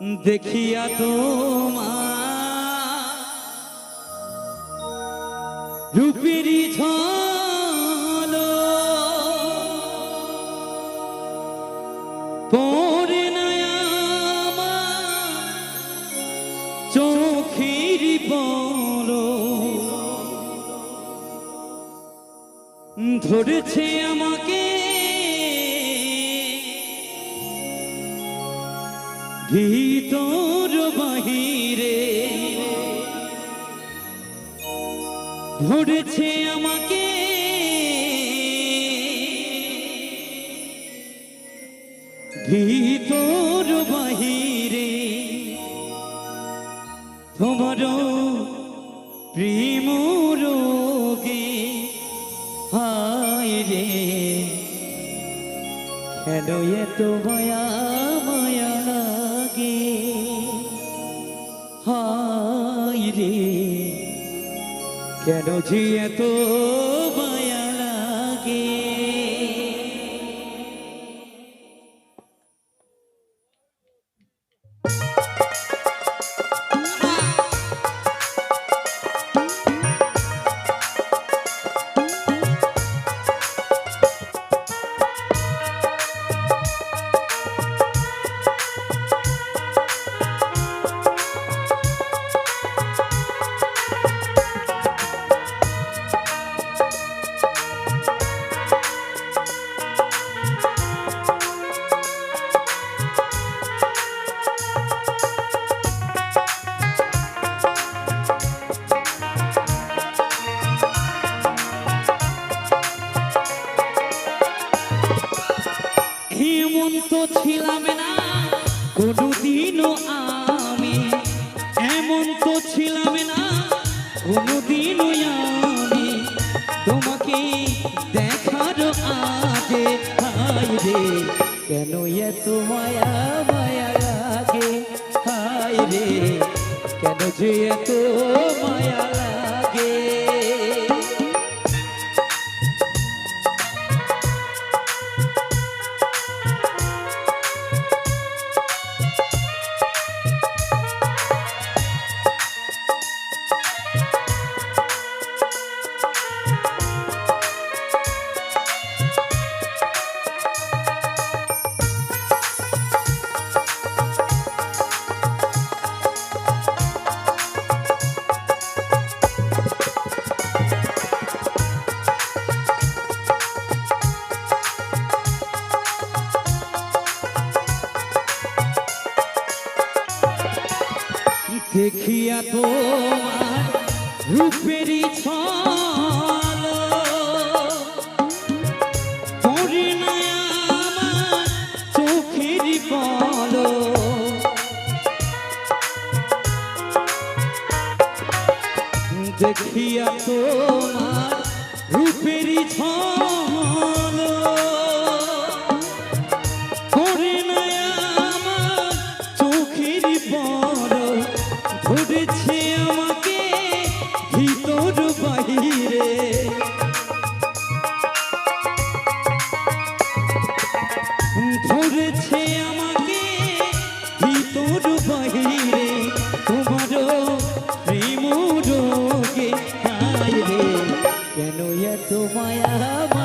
দেখিয়া তোমা রূপেরই ঝল পরে নয়ামা চোখের বল ধরেছে ভিতর বাহিরে। ধরেছে আমাকে। ভিতর বাহিরে। তোমার প্রেম রোগে হায় রে কেন এত মায়া? রে কেন যে এত ছিলাম না, কোনোদিনও আমি এমন তো ছিলাম না, কোনোদিনও আমি তোমাকে দেখার আগে, হায় রে, কেন এত মায়া মায়া লাগে রে, কেন যে এত মায়া লাগে? রূপেরই ছল। পড়ে না আমার চোখের বল দেখিয়া তোমার রূপেরই ছল। এত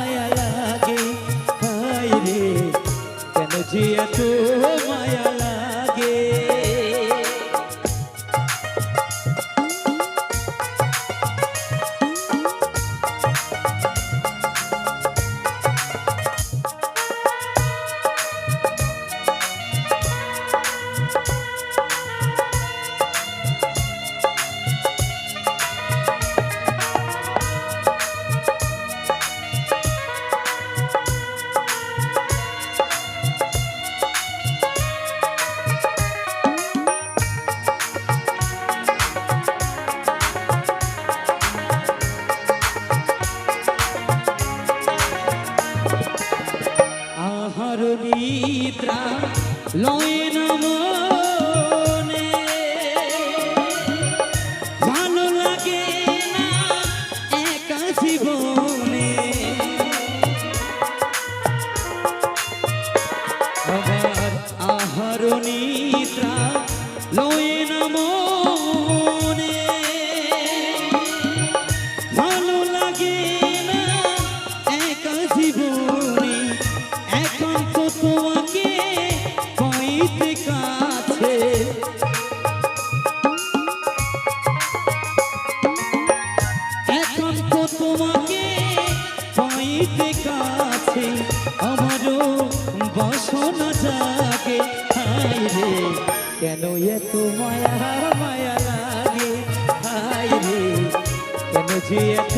তোমাকে পাইতে কাছে আমারও বাসনা জাগে। হাই রে, কেন এত মায়া মায়া লাগে? হাই রে, কেন যে এত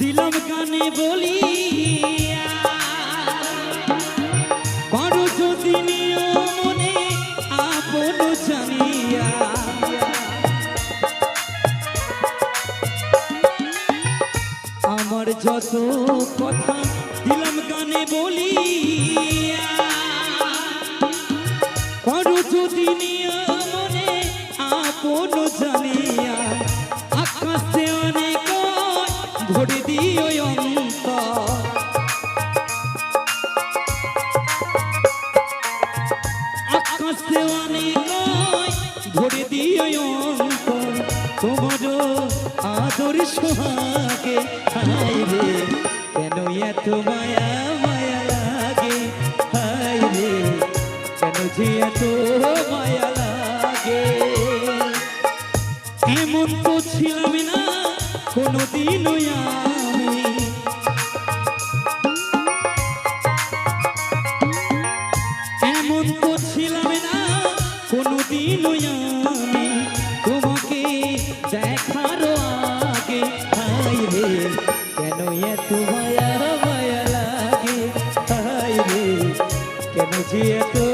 দিলাম কানে বলিয়া। করো যদি মনে আপন জানিয়া। আমার যত কথা দিলাম কানে বলিয়া। করো যদি নিয়া আকাশে অনেক ভরে দিও তোমার আদর সোহাগে হায় রে কেন এত মায়া বুঝিয়ে